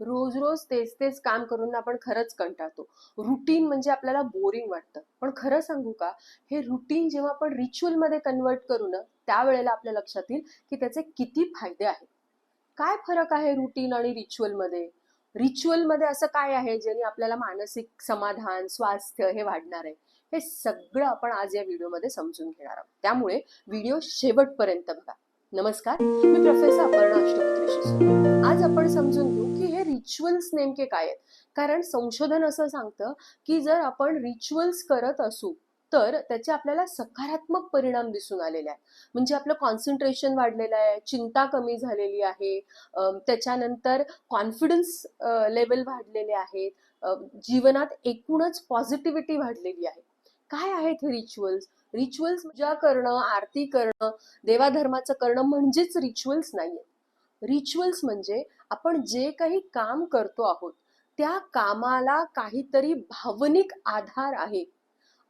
रोज रोज तेच तेच काम करून आपण खरंच कंटाळतो. रुटीन म्हणजे आपल्याला बोरिंग वाटतं. पण खरं सांगू का? हे रुटीन जेव्हा आपण रिच्युअलमध्ये कन्वर्ट करू ना त्यावेळेला आपल्या लक्षात येईल की त्याचे किती फायदे आहेत. काय फरक आहे रुटीन आणि रिच्युअलमध्ये? रिच्युअलमध्ये असं काय आहे ज्याने आपल्याला मानसिक समाधान स्वास्थ्य हे वाढणार आहे? हे सगळं आपण आज या व्हिडिओमध्ये समजून घेणार आहोत. त्यामुळे व्हिडिओ शेवटपर्यंत बघा. नमस्कार. मी प्रोफेसर अपर्णा अष्टपुत्रेशी आज आपण समजून घेऊ रिच्युअल्स नेमके काय आहेत? कारण संशोधन असं सांगतं की जर आपण रिच्युअल्स करत असू तर त्याचे आपल्याला सकारात्मक परिणाम दिसून आलेले आहेत. म्हणजे आपलं कॉन्सन्ट्रेशन वाढलेलं आहे चिंता कमी झालेली आहे त्याच्यानंतर कॉन्फिडन्स लेवल वाढलेले आहेत जीवनात एकूणच पॉझिटिव्हिटी वाढलेली आहे. काय आहेत हे रिच्युअल्स रिच्युअल्स पूजा करणं आरती करणं देवाधर्माचं करणं म्हणजेच रिच्युअल्स नाहीये. रिच्युअल्स म्हणजे आपण जे काही काम करतो आहोत त्या कामाला काहीतरी भावनिक आधार आहे.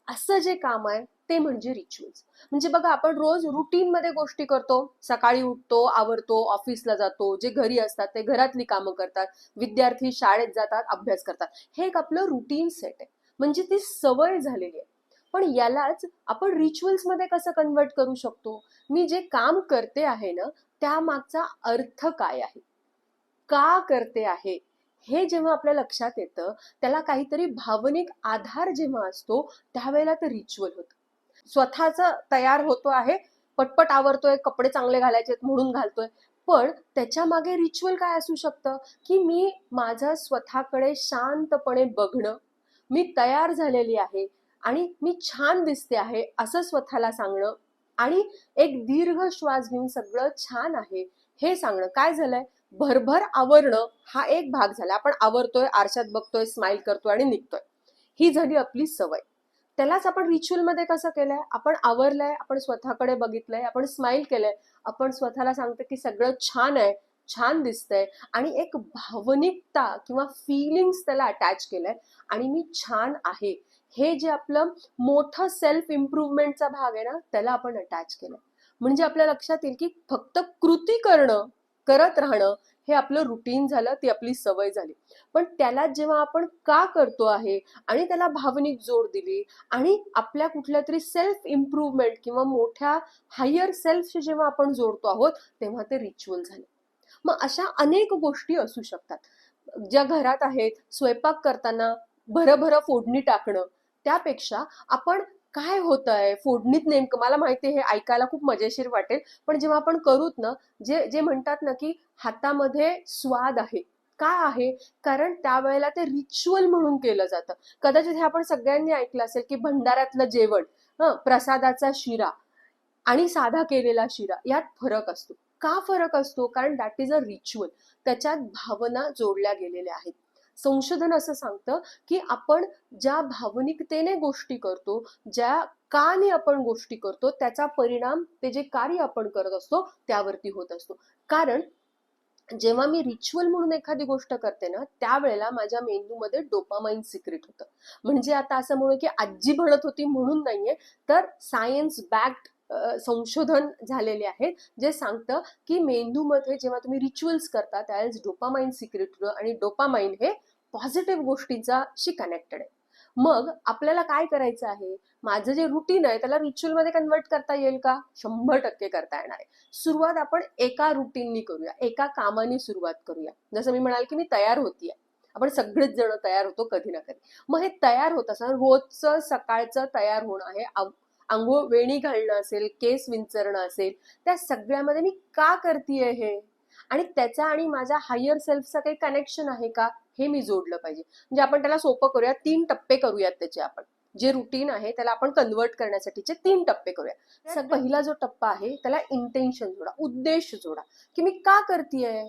असं जे काम आहे ते म्हणजे रिच्युअल्स म्हणजे बघा आपण रोज रुटीन मध्ये गोष्टी करतो. सकाळी उठतो आवरतो ऑफिसला जातो जे घरी असतात ते घरातली कामं करतात विद्यार्थी शाळेत जातात अभ्यास करतात. हे एक आपलं रुटीन सेट आहे. म्हणजे ती सवय झालेली आहे. पण यालाच आपण रिच्युअल्समध्ये कसं कन्वर्ट करू शकतो? मी जे काम करते आहे ना त्यामागचा अर्थ काय आहे? का करते आहे? हे जेव्हा आपल्या लक्षात येतं त्याला काहीतरी भावनिक आधार जेव्हा असतो त्यावेळेला ते रिच्युअल होतं. स्वतःच तयार होतो आहे पटपट आवरतोय कपडे चांगले घालायचे म्हणून घालतोय पण त्याच्यामागे रिच्युअल काय असू शकतं? की मी माझं स्वतःकडे शांतपणे बघणं मी तयार झालेली आहे आणि मी छान दिसते आहे असं स्वतःला सांगणं आणि एक दीर्घ श्वास घेऊन सगळं छान आहे हे सांगणं. काय झालंय? भरभर आवरणं हा एक भाग झाला. आपण आवरतोय आरशात बघतोय स्माइल करतोय आणि निघतोय. ही झाली आपली सवय. त्यालाच आपण रिच्युअलमध्ये कसं केलंय? आपण आवरलंय आपण स्वतःकडे बघितलंय आपण स्माइल केलंय. आपण स्वतःला सांगतो की सगळं छान आहे छान दिसतंय आणि एक भावनिकता किंवा फिलिंग्स त्याला अटॅच केलंय आणि मी छान आहे. हे जे आपलं मोठं सेल्फ इम्प्रुव्हमेंटचा भाग आहे ना त्याला आपण अटॅच केलं. म्हणजे आपल्या लक्षात येईल की फक्त कृती करणं करत राहणं हे आपलं रुटीन झालं ती आपली सवय झाली. पण त्याला जेव्हा आपण का करतो आहे आणि त्याला भावनिक जोड दिली आणि आपल्या कुठल्या तरी सेल्फ इम्प्रुव्हमेंट किंवा मोठ्या हायर सेल्फशी जेव्हा आपण जोडतो आहोत तेव्हा ते रिच्युअल झाले. मग अशा अनेक गोष्टी असू शकतात. ज्या घरात आहेत स्वयंपाक करताना भरभर फोडणी टाकणं त्यापेक्षा आपण काय होत आहे फोडणीत नेमकं मला माहिती हे ऐकायला खूप मजेशीर वाटेल. पण जेव्हा आपण करूत ना जे जे म्हणतात ना की हातामध्ये स्वाद आहे. का आहे? कारण त्यावेळेला ते रिच्युअल म्हणून केलं जातं. कदाचित हे आपण सगळ्यांनी ऐकलं असेल की भंडाऱ्यातलं जेवण हं प्रसादाचा शिरा आणि साधा केलेला शिरा यात फरक असतो. का फरक असतो? कारण दॅट इज अ रिच्युअल त्याच्यात भावना जोडल्या गेलेल्या आहेत. संशोधन असं सांगतं की आपण ज्या भावनिकतेने गोष्टी करतो ज्या काने आपण गोष्टी करतो त्याचा परिणाम ते जे कार्य आपण करत असतो त्यावरती होत असतो. कारण जेव्हा मी रिच्युअल म्हणून एखादी गोष्ट करते ना त्यावेळेला माझ्या मेंदूमध्ये डोपामाइन सिक्रेट होतं. म्हणजे आता असं म्हणू की आजी म्हणत होती म्हणून नाहीये तर सायन्स बॅक्ड संशोधन झालेले आहेत जे सांगतं की मेंदूमध्ये जेव्हा तुम्ही रिच्युअल्स करता त्यावेळेस डोपामाइन सिक्रेट होतं आणि डोपामाइन हे पॉझिटिव्ह गोष्टींचाशी कनेक्टेड आहे. मग आपल्याला काय करायचं आहे? माझं जे रुटीन आहे त्याला रिच्युअलमध्ये कन्वर्ट करता येईल का? शंभर टक्के करता येणार आहे. सुरुवात आपण एका रुटीननी करूया. एका कामाने सुरुवात करूया. जसं मी म्हणाल की मी तयार होतीये. आपण सगळेच जण तयार होतो कधी ना कधी. मग हे तयार होत असताना रोजचं सकाळचं तयार होणं आहे. आंघोळ वेणी घालणं असेल केस विंचरणं असेल त्या सगळ्यामध्ये मी का करतीये हे? आणि त्याचा आणि माझ्या हायर सेल्फचा काही कनेक्शन आहे का? हे मी जोडलं पाहिजे. म्हणजे आपण त्याला सोपं करूया तीन टप्पे करूयात त्याचे आपण. जे रुटीन आहे त्याला आपण कन्वर्ट करण्यासाठीचे तीन टप्पे करूया. पहिला जो टप्पा आहे त्याला इंटेन्शन जोडा उद्देश जोडा. की मी का करतेय?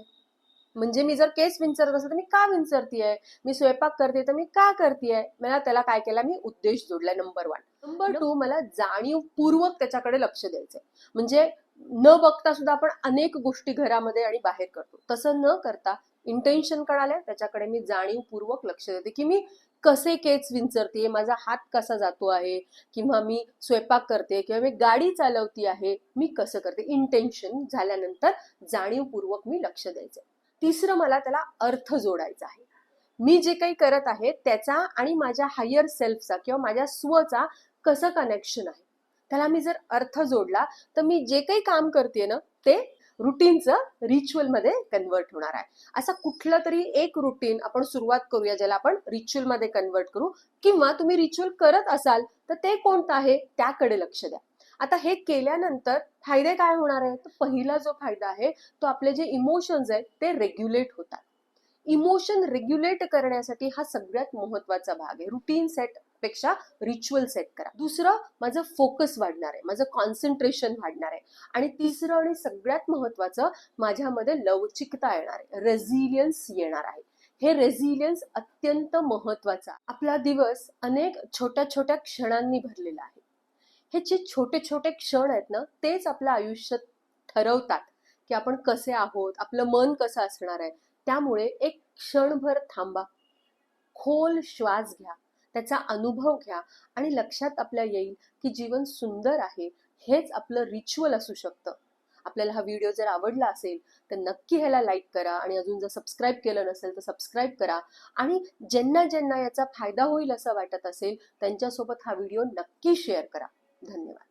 म्हणजे मी जर केस विंचरत असेल तर मी का विंचरतीये? मी स्वयंपाक करते तर मी का करतेय? मला त्याला काय केला? मी उद्देश जोडलाय नंबर वन नंबर टू मला जाणीवपूर्वक त्याच्याकडे लक्ष द्यायचंय. म्हणजे न बघता सुद्धा आपण अनेक गोष्टी घरामध्ये आणि बाहेर करतो. तसं न करता इंटेन्शन कळालंय त्याच्याकडे मी जाणीवपूर्वक लक्ष देते की मी कसे केच विंचरते माझा हात कसा जातो आहे किंवा मी स्वयंपाक करते किंवा मी गाडी चालवती आहे मी कसं करते? इंटेन्शन झाल्यानंतर जाणीवपूर्वक मी लक्ष द्यायचं तिसरं मला त्याला अर्थ जोडायचा आहे. मी जे काही करत आहे त्याचा आणि माझ्या हायर सेल्फचा किंवा माझ्या स्वचा कसं कनेक्शन आहे? त्याला मी जर अर्थ जोडला तर मी जे काही काम करते ना ते रुटीनचं रिच्युअलमध्ये कन्वर्ट होणार आहे. असा कुठलं तरी एक रुटीन आपण सुरुवात करूया ज्याला आपण रिच्युअलमध्ये कन्वर्ट करू. किंवा तुम्ही रिच्युअल करत असाल तर ते कोणतं आहे? त्याकडे लक्ष द्या. आता हे केल्यानंतर फायदे काय होणार आहे तर पहिला जो फायदा आहे तो आपले जे इमोशन्स आहेत ते रेग्युलेट होतात. इमोशन रेग्युलेट करण्यासाठी हा सगळ्यात महत्त्वाचा भाग आहे. रुटीन सेट पेक्षा रिच्युअल सेट करा. दुसरं माझं फोकस वाढणार आहे. माझं कॉन्सन्ट्रेशन वाढणार आहे. आणि तिसरं आणि सगळ्यात महत्वाचं माझ्यामध्ये लवचिकता येणार आहे. रेझिलियन्स येणार आहे. हे रेझिलियन्स अत्यंत महत्त्वाचा आपला दिवस अनेक छोट्या छोट्या क्षणांनी भरलेला आहे. हे जे छोटे छोटे क्षण आहेत ना तेच आपल्या आयुष्यात ठरवतात की आपण कसे आहोत आपलं मन कसं असणार आहे. त्यामुळे एक क्षणभर थांबा. खोल श्वास घ्या. त्याचा अनुभव घ्या आणि लक्षात आपल्या येईल की जीवन सुंदर आहे. हेच आपलं रिच्युअल असू शकतं. आपल्याला हा व्हिडिओ जर आवडला असेल तर नक्की ह्याला लाईक करा आणि अजून जर सबस्क्राईब केलं नसेल तर सबस्क्राईब करा. आणि ज्यांना ज्यांना याचा फायदा होईल असं वाटत असेल त्यांच्यासोबत हा व्हिडिओ नक्की शेअर करा. धन्यवाद.